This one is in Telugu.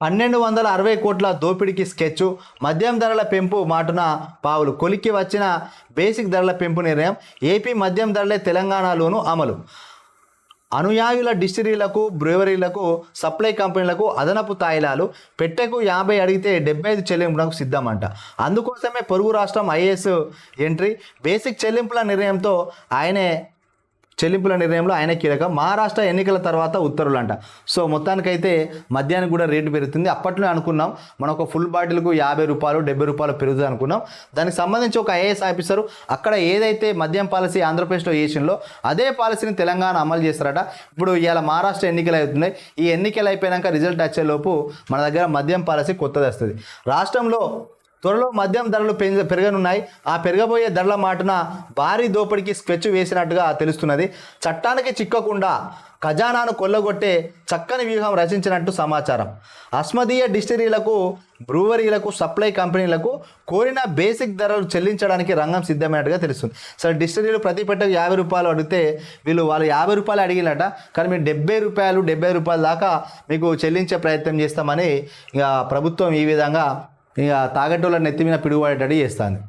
పన్నెండు వందల అరవై కోట్ల దోపిడీకి స్కెచ్ మద్యం ధరల పెంపు మాటున పావులు. కొలిక్కి వచ్చిన బేసిక్ ధరల పెంపు నిర్ణయం ఏపీ మద్యం ధరలే తెలంగాణలోనూ అమలు. అనుయాయుల డిస్టిరీలకు బ్రూవరీలకు సప్లై కంపెనీలకు అదనపు తాయిలాలు. పెట్టెకు యాభై అడిగితే డెబ్బై ఐదు చెల్లింపులకు సిద్ధమంట. అందుకోసమే పొరుగు రాష్ట్రం ఐఏఎస్ ఎంట్రీ. బేసిక్ చెల్లింపుల నిర్ణయంతో ఆయనే చెల్లింపుల నిర్ణయంలో ఆయన కీలకం. మహారాష్ట్ర ఎన్నికల తర్వాత ఉత్తర్వులు అంట సో మొత్తానికైతే మద్యానికి కూడా రేటు పెరుగుతుంది. అప్పట్లో అనుకున్నాం. మనం ఒక ఫుల్ బాటిల్కు యాభై రూపాయలు డెబ్బై రూపాయలు పెరుగుతుంది అనుకున్నాం. దానికి సంబంధించి ఒక ఐఏఎస్ ఆఫీసరు అక్కడ ఏదైతే మద్యం పాలసీ ఆంధ్రప్రదేశ్లో చేసిందో అదే పాలసీని తెలంగాణ అమలు చేస్తారట. ఇప్పుడు ఇవాళ మహారాష్ట్ర ఎన్నికలు అవుతున్నాయి. ఈ ఎన్నికలు అయిపోయాక రిజల్ట్ వచ్చేలోపు మన దగ్గర మద్యం పాలసీ కొత్తది వస్తుంది. రాష్ట్రంలో త్వరలో మద్యం ధరలు పెరగనున్నాయి. ఆ పెరగబోయే ధరల మాటున భారీ దోపిడీకి స్కెచ్ వేసినట్టుగా తెలుస్తున్నది. చట్టానికి చిక్కకుండా ఖజానాను కొల్లగొట్టే చక్కని వ్యూహం రచించినట్టు సమాచారం. అస్మదీయ డిస్టరీలకు బ్రూవరీలకు సప్లై కంపెనీలకు కోరిన బేసిక్ ధరలు చెల్లించడానికి రంగం సిద్ధమైనట్టుగా తెలుస్తుంది. సరే డిస్టరీలు ప్రతి పెట్టకు యాభై రూపాయలు అడిగితే వీళ్ళు వాళ్ళు యాభై రూపాయలు అడిగినట కానీ మీరు డెబ్బై రూపాయలు డెబ్బై రూపాయల దాకా మీకు చెల్లించే ప్రయత్నం చేస్తామని ఇక ప్రభుత్వం ఈ విధంగా ఇక తాగేటోళ్ళ నెత్తి మీద పిడుగుపడేటట్టు చేస్తుంది.